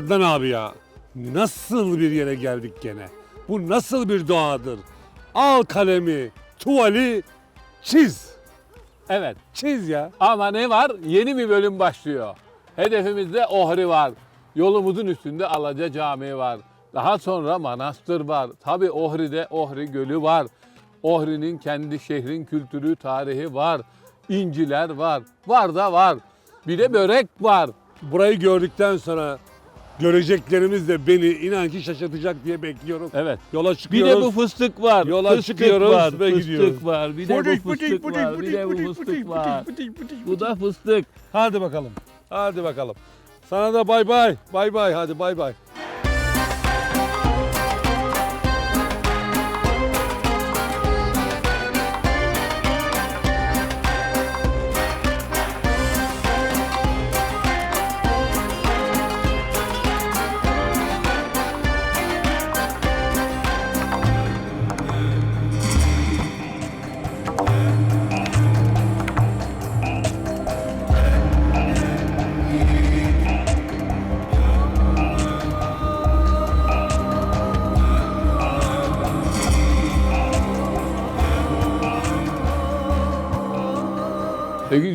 Adnan abi ya. Nasıl bir yere geldik gene? Bu nasıl bir doğadır? Al kalemi, tuvali, çiz. Evet. Çiz ya. Ama ne var? Yeni bir bölüm başlıyor. Hedefimizde Ohri var. Yolumuzun üstünde Alaca Camii var. Daha sonra manastır var. Tabi Ohri'de Ohri Gölü var. Ohri'nin kendi şehrin kültürü, tarihi var. İnciler var. Var da var. Bir de börek var. Burayı gördükten sonra göreceklerimiz de beni inan ki şaşırtacak diye bekliyorum. Evet. Yola Bir çıkıyoruz. de bu fıstık var. Yola fıstık çıkıyoruz var, ve fıstık gidiyoruz. var. Bir de bu fıstık var. Bir de bu fıstık var. Bu da fıstık. Hadi bakalım. Hadi bakalım. Sana da bay bay. Bay bay. Hadi bay bay.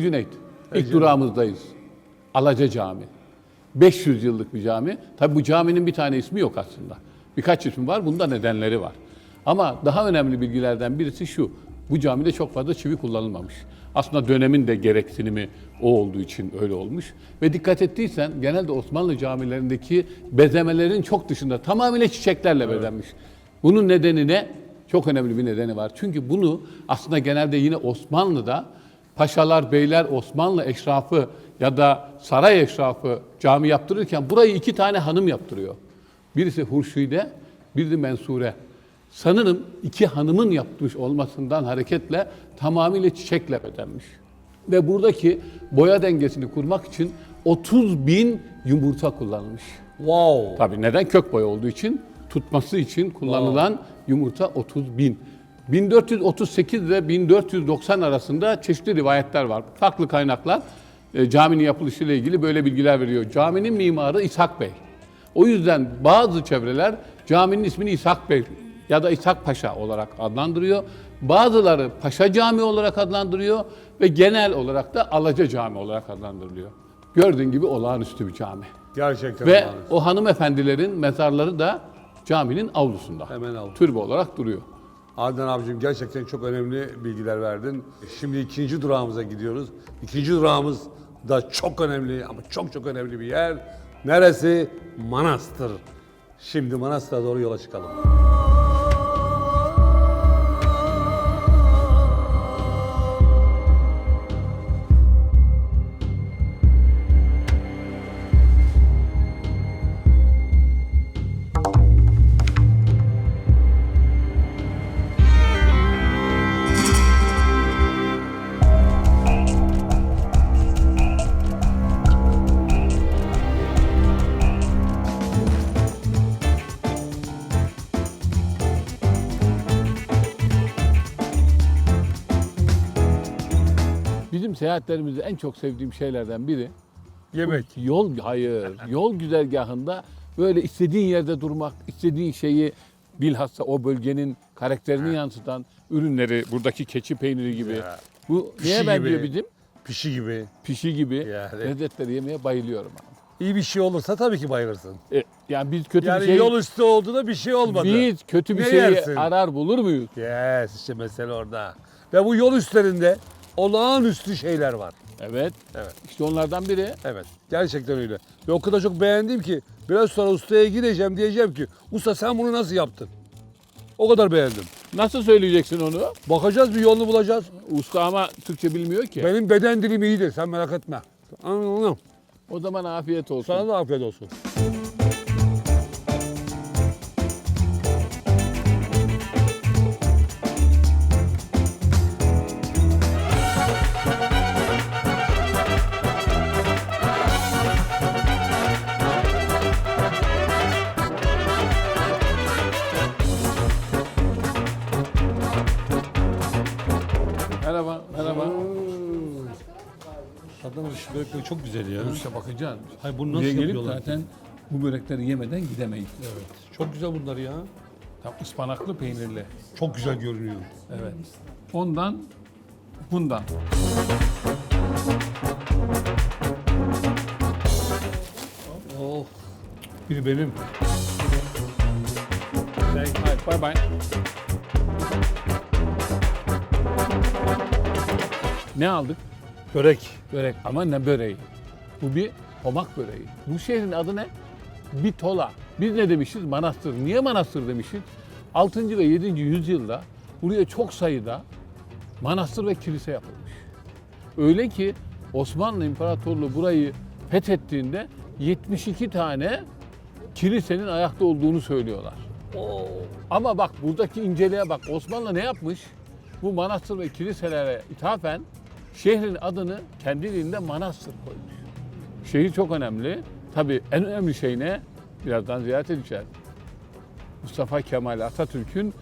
Cüneyt, ilk durağımızdayız. Alaca Cami. 500 yıllık bir cami. Tabi bu caminin bir tane ismi yok aslında. Birkaç ismi var, bunda nedenleri var. Ama daha önemli bilgilerden birisi şu. Bu camide çok fazla çivi kullanılmamış. Aslında dönemin de gereksinimi o olduğu için öyle olmuş. Ve dikkat ettiysen genelde Osmanlı camilerindeki bezemelerin çok dışında tamamıyla çiçeklerle bezenmiş. Bunun nedeni ne? Çok önemli bir nedeni var. Çünkü bunu aslında genelde yine Osmanlı'da paşalar, beyler, Osmanlı eşrafı ya da saray eşrafı cami yaptırırken burayı iki tane hanım yaptırıyor. Birisi Hurşide, biri de Mensure. Sanırım iki hanımın yapmış olmasından hareketle tamamıyla çiçekle bedenmiş. Ve buradaki boya dengesini kurmak için 30 bin yumurta kullanılmış. Wow. Tabii neden? Kök boya olduğu için, tutması için kullanılan yumurta 30 bin. 1438 ve 1490 arasında çeşitli rivayetler var. Farklı kaynaklar e, caminin yapılışıyla ilgili böyle bilgiler veriyor. Caminin mimarı İshak Bey. O yüzden bazı çevreler caminin ismini İshak Bey ya da İshak Paşa olarak adlandırıyor. Bazıları Paşa Camii olarak adlandırıyor ve genel olarak da Alaca Camii olarak adlandırılıyor. Gördüğün gibi olağanüstü bir cami. Gerçekten. Ve olağanüstü. o hanımefendilerin mezarları da caminin avlusunda. Hemen al. Türbe olarak duruyor. Adnan abicim gerçekten çok önemli bilgiler verdin. Şimdi ikinci durağımıza gidiyoruz. İkinci durağımız da çok önemli ama çok çok önemli bir yer. Neresi? Manastır. Şimdi Manastır'a doğru yola çıkalım. Bizim seyahatlerimizde en çok sevdiğim şeylerden biri Yemek. yol hayır yol güzergahında böyle istediğin yerde durmak, istediğin şeyi bilhassa o bölgenin karakterini yansıtan ürünleri buradaki keçi peyniri gibi. Ya, Bu pişi neye benziyor gibi. bizim? Pişi gibi. Pişi gibi Yani. lezzetleri yemeye bayılıyorum. abi. İyi bir şey olursa tabii ki bayılırsın. E, yani biz kötü Yani bir şey yol üstü oldu da bir şey olmadı. biz kötü bir Ne şeyi yersin? arar bulur muyuz? Yes işte mesele orada. Ve bu yol üstlerinde olağanüstü şeyler var. Evet. Evet. İşte onlardan biri Evet. Gerçekten öyle. Ve o kadar çok beğendim ki biraz sonra ustaya gideceğim diyeceğim ki usta sen bunu nasıl yaptın? O kadar beğendim. nasıl söyleyeceksin onu? Bakacağız bir yolunu bulacağız. Usta ama Türkçe bilmiyor ki. Benim beden dilim iyidir sen merak etme. Anladım. O zaman afiyet olsun. Sana da afiyet olsun. Börekleri çok güzel ya. İşte bakacaksın. Hayır bunu nasıl Buraya gelip yapıyorlar? zaten Bu börekleri yemeden gidemeyiz. Evet. Çok güzel bunlar ya. Tam ıspanaklı peynirli. Çok güzel görünüyor. Evet. Ondan bundan. Oh. Biri benim. Hayır, bye bye. Ne aldık? Börek. Börek ama ne böreği? Bu bir pomak böreği. Bu şehrin adı ne? Bitola. Biz ne demişiz? Manastır. Niye manastır demişiz? 6. ve 7. yüzyılda buraya çok sayıda manastır ve kilise yapılmış. Öyle ki Osmanlı İmparatorluğu burayı fethettiğinde 72 tane kilisenin ayakta olduğunu söylüyorlar. Ama bak buradaki inceliğe bak. Osmanlı ne yapmış? Bu manastır ve kiliselere ithafen şehrin adını kendi dilinde manastır koymuş. Şehir çok önemli. Tabii en önemli şey ne? Birazdan ziyaret edeceğiz. Mustafa Kemal Atatürk'ün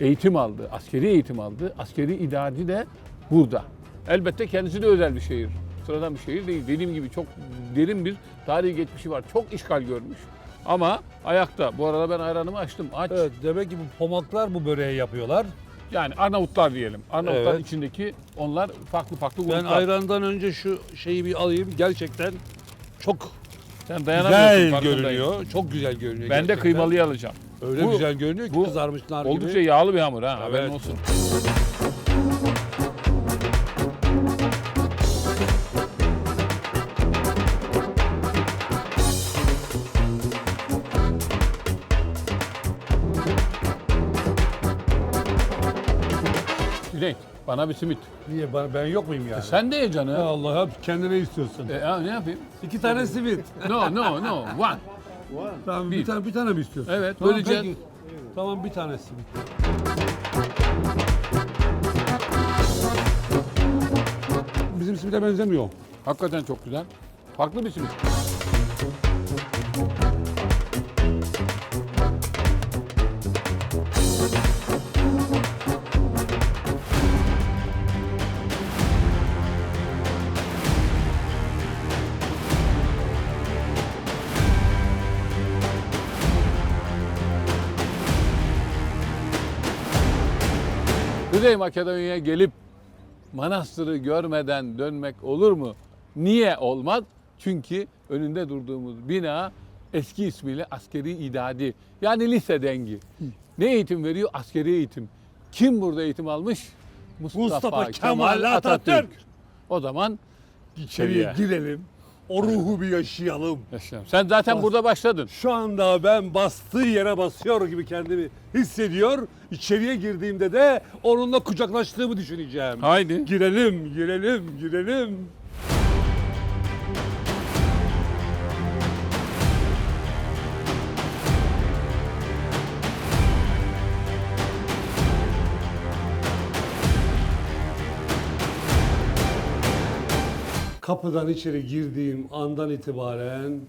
eğitim aldı, askeri eğitim aldı. Askeri idareci de burada. Elbette kendisi de özel bir şehir. Sıradan bir şehir değil. Dediğim gibi çok derin bir tarihi geçmişi var. Çok işgal görmüş. Ama ayakta. Bu arada ben ayranımı açtım. Aç. Evet demek ki bu pomaklar bu böreği yapıyorlar. Yani Arnavutlar diyelim. Arnavutlar Evet. içindeki onlar farklı farklı Ben gruplar. ayrandan önce şu şeyi bir alayım. Gerçekten çok Sen dayanamıyorsun güzel farkındayım. görünüyor. Çok güzel görünüyor. Ben de gerçekten. kıymalıyı alacağım. Öyle Bu- güzel görünüyor ki bu kızarmış nar Oldukça gibi. yağlı bir hamur ha. Haberin Evet. olsun. Bana bir simit. Niye ben, ben yok muyum yani? Sen de ye canım. Allah hep kendine istiyorsun. E, ya ne yapayım? İki tane simit. No, no, no. One. Tamam bir, Bir. tane bir tane mi istiyorsun? Evet, tamam, böleceğiz. peki. Tamam bir tane simit. Bizim simite benzemiyor. Hakikaten çok güzel. Farklı bir simit. Kuzey Makedonya'ya gelip manastırı görmeden dönmek olur mu? Niye olmaz? Çünkü önünde durduğumuz bina eski ismiyle askeri idadi yani lise dengi. Ne eğitim veriyor? Askeri eğitim. Kim burada eğitim almış? Mustafa, Mustafa Kemal Kemal Atatürk. Atatürk. O zaman İçeriye girelim. O ruhu bir yaşayalım. Yaşayalım. Sen zaten Bas. burada başladın. Şu anda ben bastığı yere basıyor gibi kendimi hissediyor. İçeriye girdiğimde de onunla kucaklaştığımı düşüneceğim. Haydi. Girelim, girelim, girelim. Kapıdan içeri girdiğim andan itibaren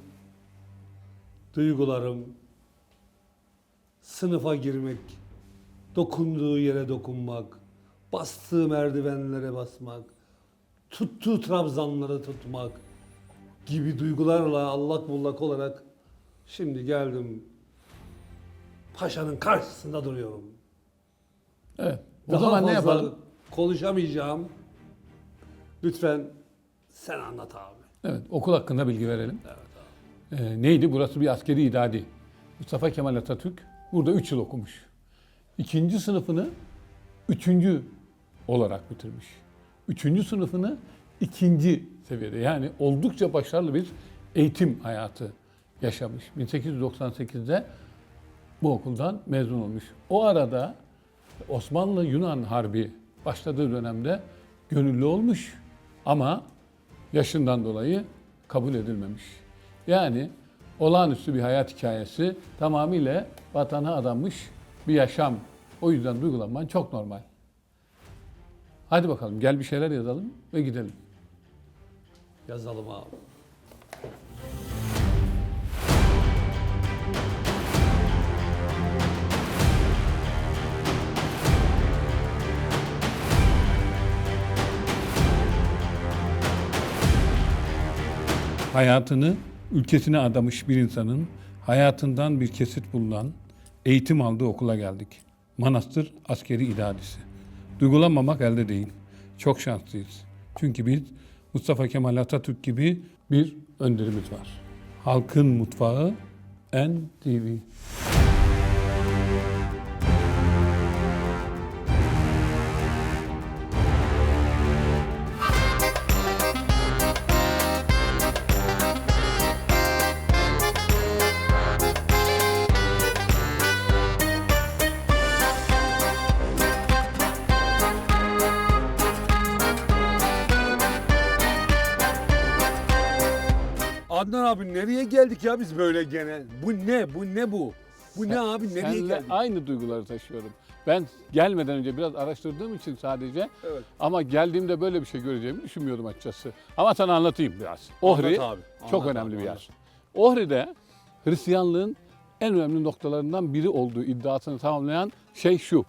duygularım sınıfa girmek, dokunduğu yere dokunmak, bastığı merdivenlere basmak, tuttuğu trabzanları tutmak gibi duygularla allak bullak olarak şimdi geldim paşanın karşısında duruyorum. Evet. O Daha zaman ne fazla yapalım? Konuşamayacağım. Lütfen sen anlat abi. Evet, okul hakkında bilgi verelim. Ee, neydi? Burası bir askeri idadi. Mustafa Kemal Atatürk burada 3 yıl okumuş. İkinci sınıfını üçüncü olarak bitirmiş. Üçüncü sınıfını ikinci seviyede yani oldukça başarılı bir eğitim hayatı yaşamış. 1898'de bu okuldan mezun olmuş. O arada Osmanlı-Yunan Harbi başladığı dönemde gönüllü olmuş ama yaşından dolayı kabul edilmemiş. Yani olağanüstü bir hayat hikayesi tamamıyla vatana adanmış bir yaşam. O yüzden duygulanman çok normal. Hadi bakalım gel bir şeyler yazalım ve gidelim. Yazalım abi. Hayatını ülkesine adamış bir insanın hayatından bir kesit bulunan, eğitim aldığı okula geldik. Manastır Askeri İdadisi. Duygulanmamak elde değil. Çok şanslıyız. Çünkü biz Mustafa Kemal Atatürk gibi bir önderimiz var. Halkın mutfağı NTV. Abi nereye geldik ya biz böyle gene? Bu ne? Bu ne bu? Bu ne abi? Nereye Seninle geldik? aynı duyguları taşıyorum. Ben gelmeden önce biraz araştırdığım için sadece Evet. ama geldiğimde böyle bir şey göreceğimi düşünmüyordum açıkçası. Ama sana anlatayım biraz. Ohri Anlat abi, çok anlat önemli abi, bir anlat. yer. Ohri'de Hristiyanlığın en önemli noktalarından biri olduğu iddiasını tamamlayan şey şu.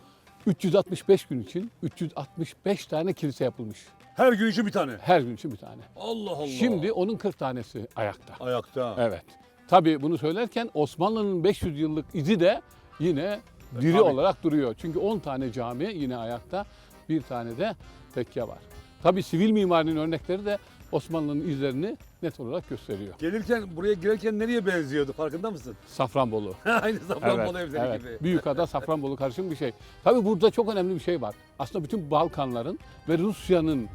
365 gün için 365 tane kilise yapılmış. Her gün için bir tane. Her gün için bir tane. Allah Allah. Şimdi onun 40 tanesi ayakta. ayakta. Evet. Tabii bunu söylerken Osmanlı'nın 500 yıllık izi de yine diri tabii. olarak duruyor. Çünkü 10 tane cami yine ayakta, bir tane de tekke var. Tabii sivil mimarinin örnekleri de Osmanlı'nın izlerini net olarak gösteriyor. Gelirken buraya girerken nereye benziyordu farkında mısın? Safranbolu. Aynı Safranbolu evet, evleri evet. gibi. Büyükada Safranbolu karışım bir şey. Tabii burada çok önemli bir şey var. Aslında bütün Balkanların ve Rusya'nın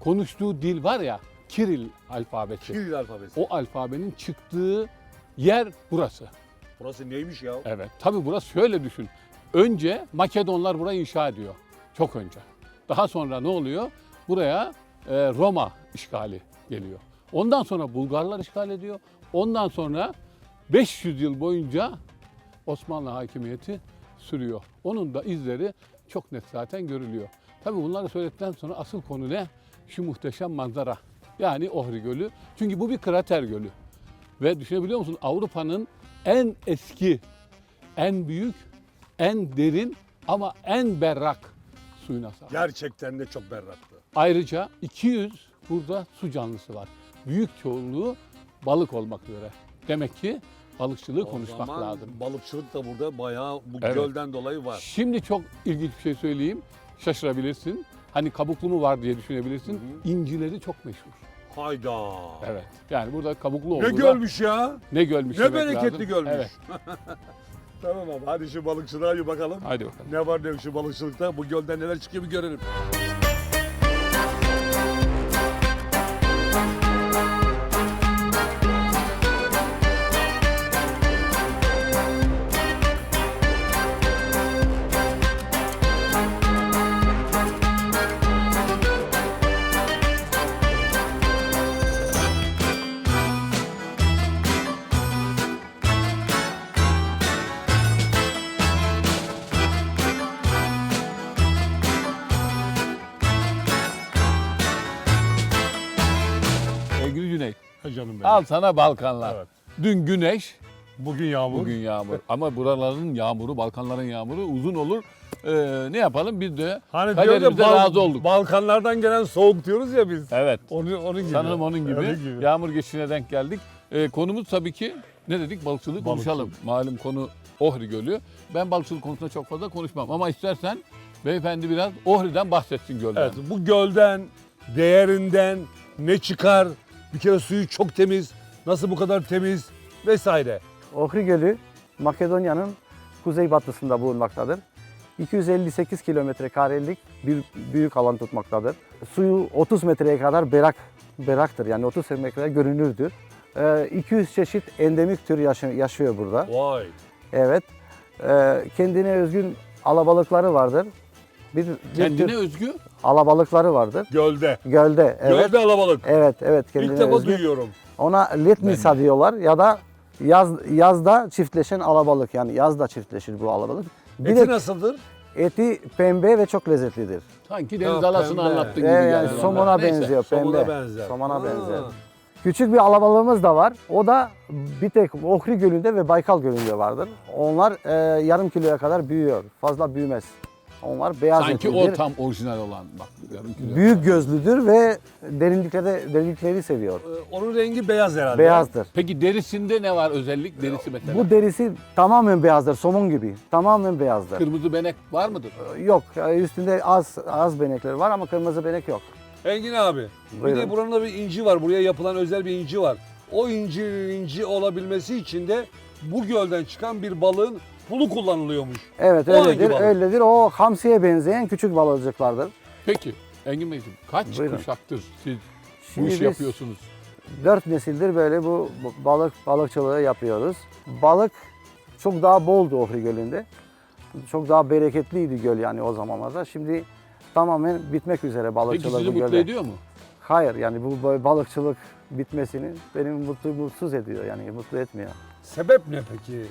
konuştuğu dil var ya, Kiril alfabesi. Kiril alfabesi. O alfabenin çıktığı yer burası. Burası neymiş ya? Evet. Tabii burası şöyle düşün. Önce Makedonlar burayı inşa ediyor. Çok önce. Daha sonra ne oluyor? Buraya e, Roma işgali geliyor. Ondan sonra Bulgarlar işgal ediyor. Ondan sonra 500 yıl boyunca Osmanlı hakimiyeti sürüyor. Onun da izleri çok net zaten görülüyor. Tabii bunları söyledikten sonra asıl konu ne? Şu muhteşem manzara. Yani Ohri Gölü. Çünkü bu bir krater gölü. Ve düşünebiliyor musun? Avrupa'nın en eski, en büyük, en derin ama en berrak suyuna sahip. Gerçekten de çok berraktı. Ayrıca 200 burada su canlısı var. Büyük çoğunluğu balık olmak üzere. Demek ki balıkçılığı O konuşmak zaman lazım. Balıkçılık da burada bayağı bu Evet. gölden dolayı var. Şimdi çok ilginç bir şey söyleyeyim. Şaşırabilirsin. Hani kabuklu mu var diye düşünebilirsin. İncileri çok meşhur. Hayda. Evet. Yani burada kabuklu Ne olduğu da- gölmüş ya. Ne gölmüş Ne demek bereketli lazım. gölmüş. Evet. Tamam abi hadi şu balıkçılığa bir bakalım. Hadi bakalım. Ne var ne yok şu balıkçılıkta? Bu gölden neler çıkıyor bir görelim. Al sana Balkanlar. Evet. Dün güneş, Bugün yağmur. bugün yağmur. Ama buraların yağmuru, Balkanların yağmuru uzun olur. Ee, ne yapalım? Biz de Hani diyor ya kaderimize Bal- razı olduk. Balkanlardan gelen soğuk diyoruz ya biz. Evet. Onu, onun gibi. Sanırım onun gibi. Onun. Yağmur geçişine denk geldik. Ee, konumuz tabii ki ne dedik? Balıkçılık konuşalım. Malum konu Ohri Gölü. Ben balıkçılık konusunda çok fazla konuşmam. Ama istersen beyefendi biraz Ohri'den bahsetsin gölden. Evet bu gölden, değerinden ne çıkar? Bir kere suyu çok temiz. Nasıl bu kadar temiz? Vesaire. Ohri Gölü Makedonya'nın kuzeybatısında bulunmaktadır. 258 kilometre karelik bir büyük alan tutmaktadır. Suyu 30 metreye kadar berak beraktır yani 30 metreye görünürdür. Ee, 200 çeşit endemik tür yaşıyor burada. Vay. Evet. Ee, kendine özgün alabalıkları vardır. Bir, bir Kendine tür özgü alabalıkları vardır. Gölde. Gölde. Evet. Gölde alabalık. Evet, evet kendine İlk defa özgü. duyuyorum. Ona letnisa diyorlar ya da yaz yazda çiftleşen alabalık yani yazda çiftleşir bu alabalık. Bir Eti de nasıldır? eti pembe ve çok lezzetlidir. sanki deniz Ya, alasını pembe. anlattın gibi Ee, geldi yani bana. somona Neyse. benziyor Somona pembe. benzer. Somona Aa. benzer. Küçük bir alabalığımız da var. O da bir tek Ohri Gölü'nde ve Baykal Gölü'nde vardır. Onlar e, yarım kiloya kadar büyüyor. Fazla büyümez. Onlar beyaz Sanki etlidir. o tam orijinal olan. Bak. Büyük gözlüdür ve derinliklerde derinlikleri seviyor. Ee, Onun rengi beyaz herhalde. Beyazdır. Peki derisinde ne var özellik? Derisi mesela. Bu derisi tamamen beyazdır, somon gibi. Tamamen beyazdır. Kırmızı benek var mıdır? Yok, üstünde az az benekler var ama kırmızı benek yok. Engin abi. Bir Buyurun. de buranın da bir inci var. Buraya yapılan özel bir inci var. O incinin inci olabilmesi için de bu gölden çıkan bir balığın pulu kullanılıyormuş. Evet O öyledir, balık? öyledir. O hamsiye benzeyen küçük balıcıklardır. Peki Engin Beyciğim kaç Buyurun. kuşaktır siz Şimdi bu işi yapıyorsunuz? Dört nesildir böyle bu balık balıkçılığı yapıyoruz. Balık çok daha boldu Ohri Gölü'nde. Çok daha bereketliydi göl yani o zamanlarda. Şimdi tamamen bitmek üzere Peki balıkçılık sizi bu mutlu ediyor mu? Hayır yani bu balıkçılık bitmesini beni mutlu mutsuz ediyor yani mutlu etmiyor. Sebep ne peki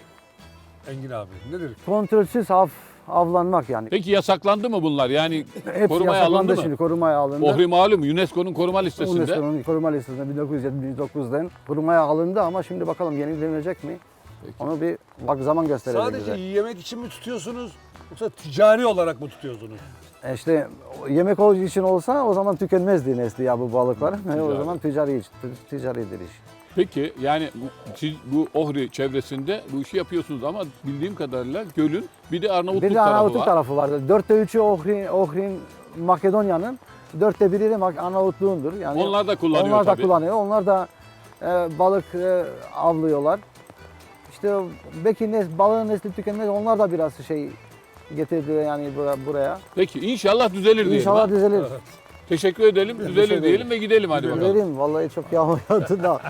Engin abi? Nedir? Kontrolsüz av avlanmak yani. Peki yasaklandı mı bunlar? Yani Hepsi korumaya yasaklandı alındı mı? şimdi korumaya alındı. Ohri malum UNESCO'nun koruma listesinde. UNESCO'nun koruma listesinde 1979'dan korumaya alındı ama şimdi bakalım yenilenecek mi? Peki. Onu bir bak zaman gösterecek Sadece bize. yemek için mi tutuyorsunuz? Yoksa ticari olarak mı tutuyorsunuz? E İşte yemek olduğu için olsa o zaman tükenmezdi nesli ya bu balıklar. E, o zaman ticari ticaridir iş. Peki yani siz bu Ohri çevresinde bu işi yapıyorsunuz ama bildiğim kadarıyla gölün bir de Arnavutluk, Bir de tarafı Arnavutluk var. tarafı vardı. Dörtte üçü Ohri, Ohri'nin Makedonya'nın, dörtte biri de Arnavutluğundur. Yani Onlar da kullanıyor Onlar da tabii. kullanıyor. Onlar da e, balık e, avlıyorlar. İşte belki nes, balığın nesli tükenmez. Onlar da biraz şey getirdi yani bura- buraya. Peki inşallah düzelir diyelim. İnşallah ha? düzelir. Teşekkür edelim. Düzelir şey diyelim ve gidelim hadi bakalım. Düzelim. Vallahi çok yağmur yağdı da.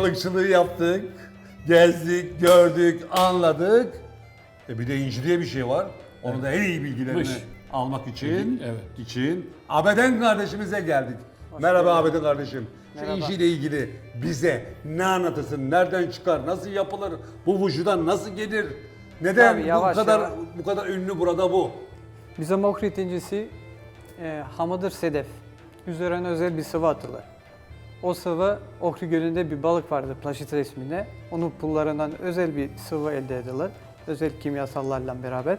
Balıkçılığı yaptık, gezdik, gördük, anladık. E bir de inci diye bir şey var. Onu da en iyi bilgilerini Mış. almak için, Evet. için Abeden kardeşimize geldik. Merhaba Abeden kardeşim. Şu injiyle ilgili bize ne anlatırsın? Nereden çıkar? Nasıl yapılır? Bu vücuda nasıl gelir? Neden Tabii, bu yavaş kadar yavaş. bu kadar ünlü burada bu? Bizim Ohrid incisi e, hamadır sedef. Üzerine özel bir sıvı atılır. O sıvı Ohri Gölü'nde bir balık vardı Plaşit isminde. Onun pullarından özel bir sıvı elde edilir. Özel kimyasallarla beraber.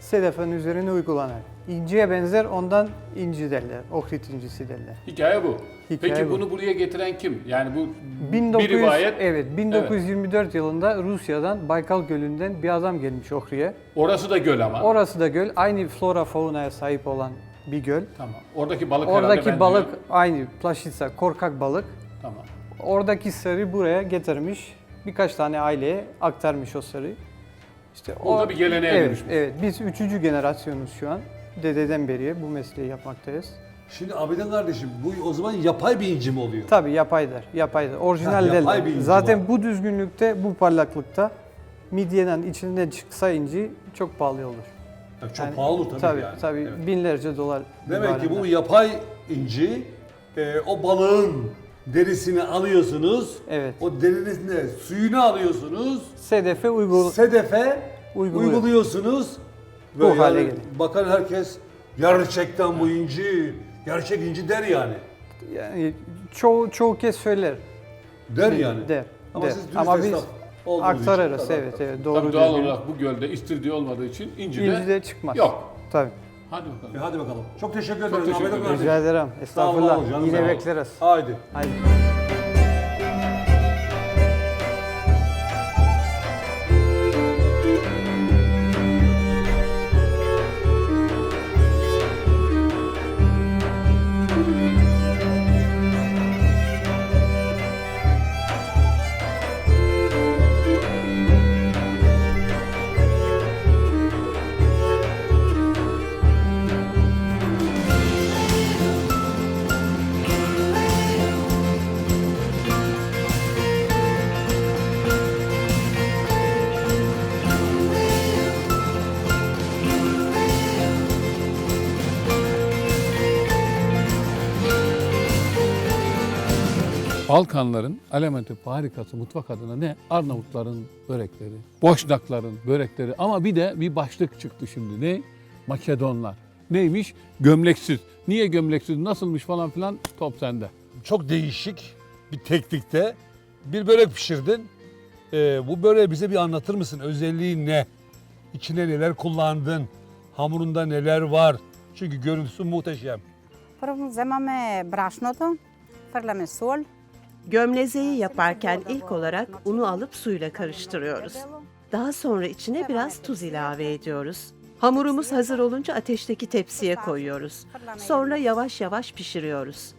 Sedefin üzerine uygulanır. İnciye benzer ondan inci derler. Ohrid incisi derler. Hikaye bu. Hikaye Peki bu. bunu buraya getiren kim? Yani bu 1900, bir rivayet. evet, 1924 yılında Rusya'dan Baykal Gölü'nden bir adam gelmiş Ohri'ye. Orası da göl ama. Orası da göl. Aynı flora faunaya sahip olan bir göl. tamam. Oradaki balık herhalde Oradaki benziyor. balık aynı plaşitsa korkak balık. Tamam. Oradaki sarı buraya getirmiş. Birkaç tane aileye aktarmış o sarıyı. İşte O da bir geleneğe evet, dönüşmüş. Evet, biz üçüncü generasyonuz şu an. Dededen beri bu mesleği yapmaktayız. Şimdi Abeden kardeşim bu o zaman yapay bir inci mi oluyor? Tabii yapaydır, yapaydır. Orijinal Ha, yapay değil. inci Zaten var. bu düzgünlükte, bu parlaklıkta midyeden içinden çıksa inci çok pahalı olur. Ya çok pahalı tabii, tabii, yani. Tabii Evet. binlerce dolar. Demek ki bu yapay inci e, o balığın derisini alıyorsunuz. Evet. O derinin suyunu alıyorsunuz. Sedefe uygul Sedefe Uyguluyor. uyguluyorsunuz. Bu Ve hale yani geliyor. Bakan herkes gerçekten bu inci, gerçek inci der yani. yani çoğu çoğu kez söyler. Der yani. Der. Ama der. siz dürüst Ama biz esnaf olduğunuz için tabii, Evet, evet. Doğru Tabii doğal düzgün. olarak bu gölde istirdiği olmadığı için inci de, İnci de çıkmaz. yok. Tabii. Hadi bakalım. E hadi bakalım. Çok teşekkür ederim. teşekkür Ahmet. Rica ederim. Sağ Estağfurullah. Yine bekleriz. Haydi. Haydi. Balkanların Alementip harikası mutfak adına ne? Arnavutların börekleri, Boşnakların börekleri ama bir de bir başlık çıktı şimdi. Ne? Makedonlar. Neymiş? Gömleksiz. Niye gömleksiz? Nasılmış falan filan top sende. Çok değişik bir teknikte bir börek pişirdin. Ee, bu böreği bize bir anlatır mısın? Özelliği ne? İçine neler kullandın? Hamurunda neler var? Çünkü görüntüsü muhteşem. Първо вземаме брашното, хвърляме сол, Gömlezeyi yaparken ilk olarak unu alıp suyla karıştırıyoruz. Daha sonra içine biraz tuz ilave ediyoruz. Hamurumuz hazır olunca ateşteki tepsiye koyuyoruz. Sonra yavaş yavaş pişiriyoruz.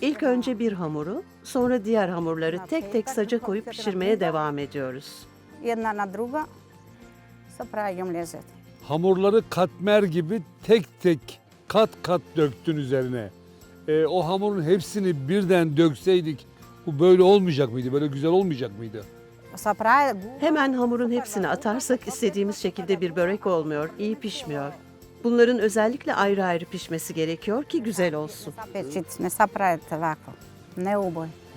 İlk önce bir hamuru, sonra diğer hamurları tek tek saca koyup pişirmeye devam ediyoruz. Hamurları katmer gibi tek tek kat kat döktün üzerine. E, o hamurun hepsini birden dökseydik bu böyle olmayacak mıydı? Böyle güzel olmayacak mıydı? Hemen hamurun hepsini atarsak istediğimiz şekilde bir börek olmuyor, iyi pişmiyor. Bunların özellikle ayrı ayrı pişmesi gerekiyor ki güzel olsun. Ne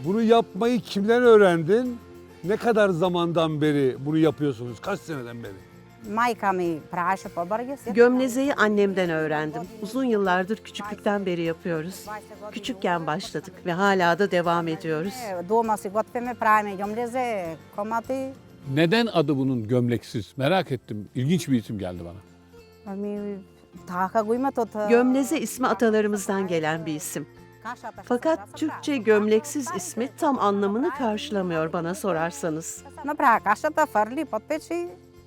Bunu yapmayı kimden öğrendin? Ne kadar zamandan beri bunu yapıyorsunuz? Kaç seneden beri? Gömlezeyi annemden öğrendim. Uzun yıllardır küçüklükten beri yapıyoruz. Küçükken başladık ve hala da devam ediyoruz. Neden adı bunun gömleksiz? Merak ettim. İlginç bir isim geldi bana. Gömleze ismi atalarımızdan gelen bir isim. Fakat Türkçe gömleksiz ismi tam anlamını karşılamıyor bana sorarsanız.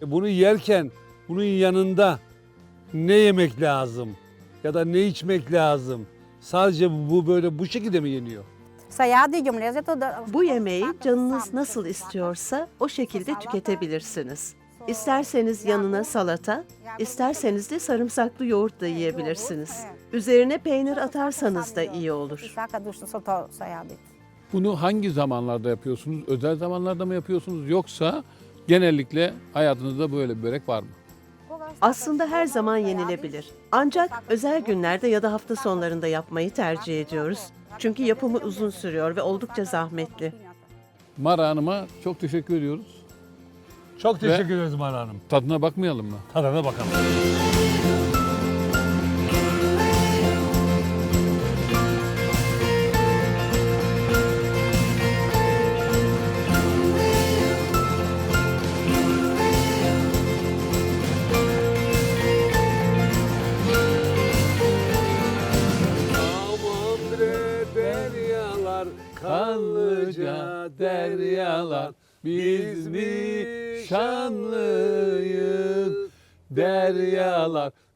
E bunu yerken bunun yanında ne yemek lazım ya da ne içmek lazım? Sadece bu böyle bu şekilde mi yeniyor? Bu yemeği canınız nasıl istiyorsa o şekilde tüketebilirsiniz. İsterseniz yanına salata, isterseniz de sarımsaklı yoğurt da yiyebilirsiniz. Üzerine peynir atarsanız da iyi olur. Bunu hangi zamanlarda yapıyorsunuz? Özel zamanlarda mı yapıyorsunuz yoksa genellikle hayatınızda böyle bir börek var mı? Aslında her zaman yenilebilir. Ancak özel günlerde ya da hafta sonlarında yapmayı tercih ediyoruz. Çünkü yapımı uzun sürüyor ve oldukça zahmetli. Mara Hanım'a çok teşekkür ediyoruz. Çok teşekkür ederiz Mara Hanım. Tadına bakmayalım mı? Tadına bakalım.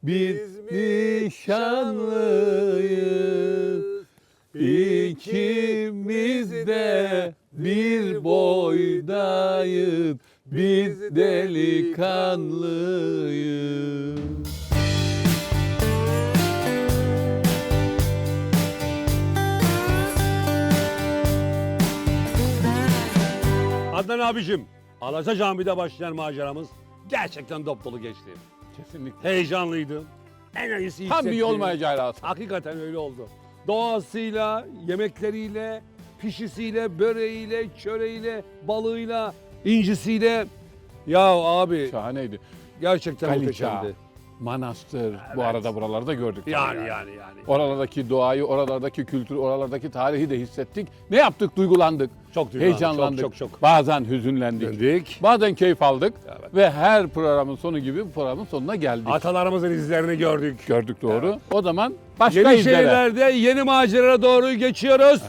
Biz mi şanlıyız. İkimiz de bir boydayız, biz delikanlıyız. Adnan abicim, Alaca Camii'de başlayan maceramız gerçekten dop dolu geçti. Kesinlikle. Heyecanlıydım. Enerjisi Tam bir yol macerası. Hakikaten öyle oldu. Doğasıyla, yemekleriyle, pişisiyle, böreğiyle, çöreğiyle, balığıyla, incisiyle. Ya abi Şahaneydi. gerçekten Galicia, muhteşemdi. Manastır. Bu arada buralarda gördük. tabii Yani yani yani. Oralardaki doğayı, oralardaki kültürü, oralardaki tarihi de hissettik. Ne yaptık? Duygulandık. Çok duygulandık, Heyecanlandık. çok, çok, çok. Bazen hüzünlendik. Döndük. Bazen keyif aldık. Evet. Ve her programın sonu gibi bu programın sonuna geldik. Atalarımızın izlerini gördük. Gördük doğru. O zaman başka Yeni izlere. şehirlerde yeni maceralara doğru geçiyoruz.